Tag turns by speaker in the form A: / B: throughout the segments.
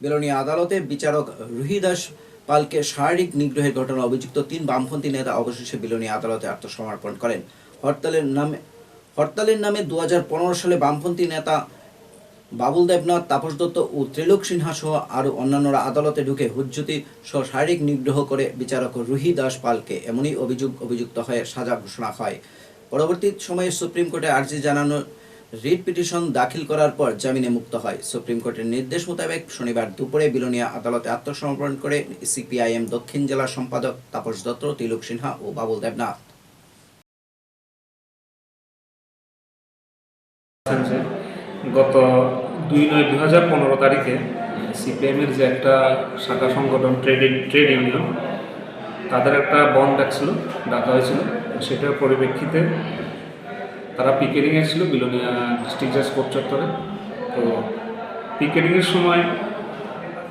A: বেলোনিয়া আদালতে বিচারক রুহিদাস পালকে শারীরিক নিগ্রহের ঘটনা অভিযুক্ত তিন বামপন্থী নেতা অবশেষে বিলোনিয়া আদালতে আত্মসমর্পণ করেন। হরতালের নামে হরতালের নামে দু হাজার পনেরো সালে বামপন্থী নেতা বাবুল দেবনাথ, তাপস দত্ত ও ত্রিলোক সিনহা সহ আরও অন্যান্যরা আদালতে ঢুকে হুজ্জুতি সহ শারীরিক নিগ্রহ করে বিচারক রুহি দাস পালকে এমনই অভিযোগ অভিযুক্ত হয়ে সাজা ঘোষণা হয়। পরবর্তী সময়ে সুপ্রিম কোর্টে আর্জি জানানো রিট পিটিশন দাখিল করার পর জামিনে মুক্ত হয়। সুপ্রিম কোর্টের নির্দেশ মোতাবেক শনিবার দুপুরে বিলোনিয়া আদালতে আত্মসমর্পণ করে সিপিআইএম দক্ষিণ জেলা সম্পাদক তাপস দত্ত, তিলক সিনহা ও বাবুল দেবনাথ।
B: গত দুই নয় দুই হাজার পনেরো তারিখে সিপিএমের যে একটা শাখা সংগঠন ট্রেড ট্রেড ইউনিয়ন, তাদের একটা বন্ধ ডাকছিল ডাকা হয়েছিল। সেটার পরিপ্রেক্ষিতে তারা পিকেটিংয়ে ছিল, বিলোনিয়া ডিস্ট্রিক্ট জাজ কোর্ট চত্বরে। তো পিকেটিংয়ের সময়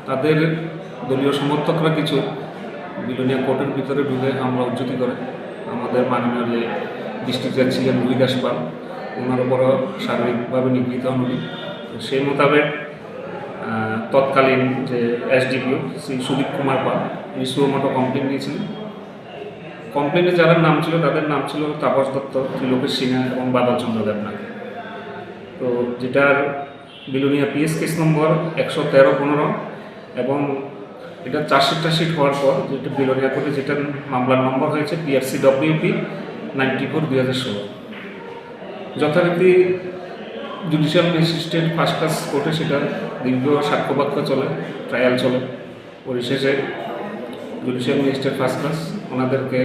B: তাদের দলীয় সমর্থকরা কিছু বিলোনিয়া কোর্টের ভিতরে ঢুকে হামলা উজ্জুতি করে। আমাদের মাননীয় যে ডিস্ট্রিক্ট জাজ ছিলেন রুই দাস পাল ওনার উপরও শারীরিকভাবে নিগৃহীত হন তো সেই মোতাবেক তৎকালীন যে এসডিপিও শ্রী সুদীপ কুমার পাল উনি সুমোটো কমপ্লেন নিয়েছিলেন। কমপ্লেনে যারা নাম ছিল, তাদের নাম ছিল তাপস দত্ত, ত্রিলোকেশ সিনহা এবং বাদল চন্দ্র দেবনাথ। তো যেটার বিলোনিয়া পিএস কেস নম্বর একশো তেরো পনেরো এবং এটা চার্জশিট টার্জশিট হওয়ার পর যেটা বিলোনিয়া কোর্টে যেটার মামলার নম্বর হয়েছে পিআরসি ডব্লিউপি নাইনটি ফোর দুই হাজার ষোলো। যথারীতি জুডিশিয়াল ম্যাজিস্ট্রেট ফার্স্ট ক্লাস কোর্টে সেটা দীর্ঘ সাক্ষ্যবাক্য চলে ট্রায়াল চলে। পরিশেষে জুডিশিয়াল ম্যাজিস্ট্রেট ফার্স্ট ক্লাস ওনাদেরকে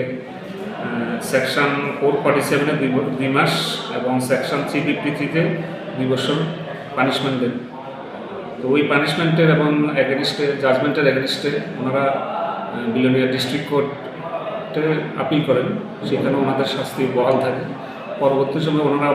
B: সেকশন ফোর ফর্টি সেভেনে দুই মাস এবং সেকশন থ্রি থ্রিতে দুই বছর পানিশমেন্ট দেন। তো ওই পানিশমেন্টের এবং অ্যাগেনিস্টে জাজমেন্টের অ্যাগেনিস্টে ওনারা বিলোনিয়া ডিস্ট্রিক্ট কোর্টে আপিল করেন। সেখানে ওনাদের শাস্তি বহাল থাকে। পরবর্তী সময় ওনারা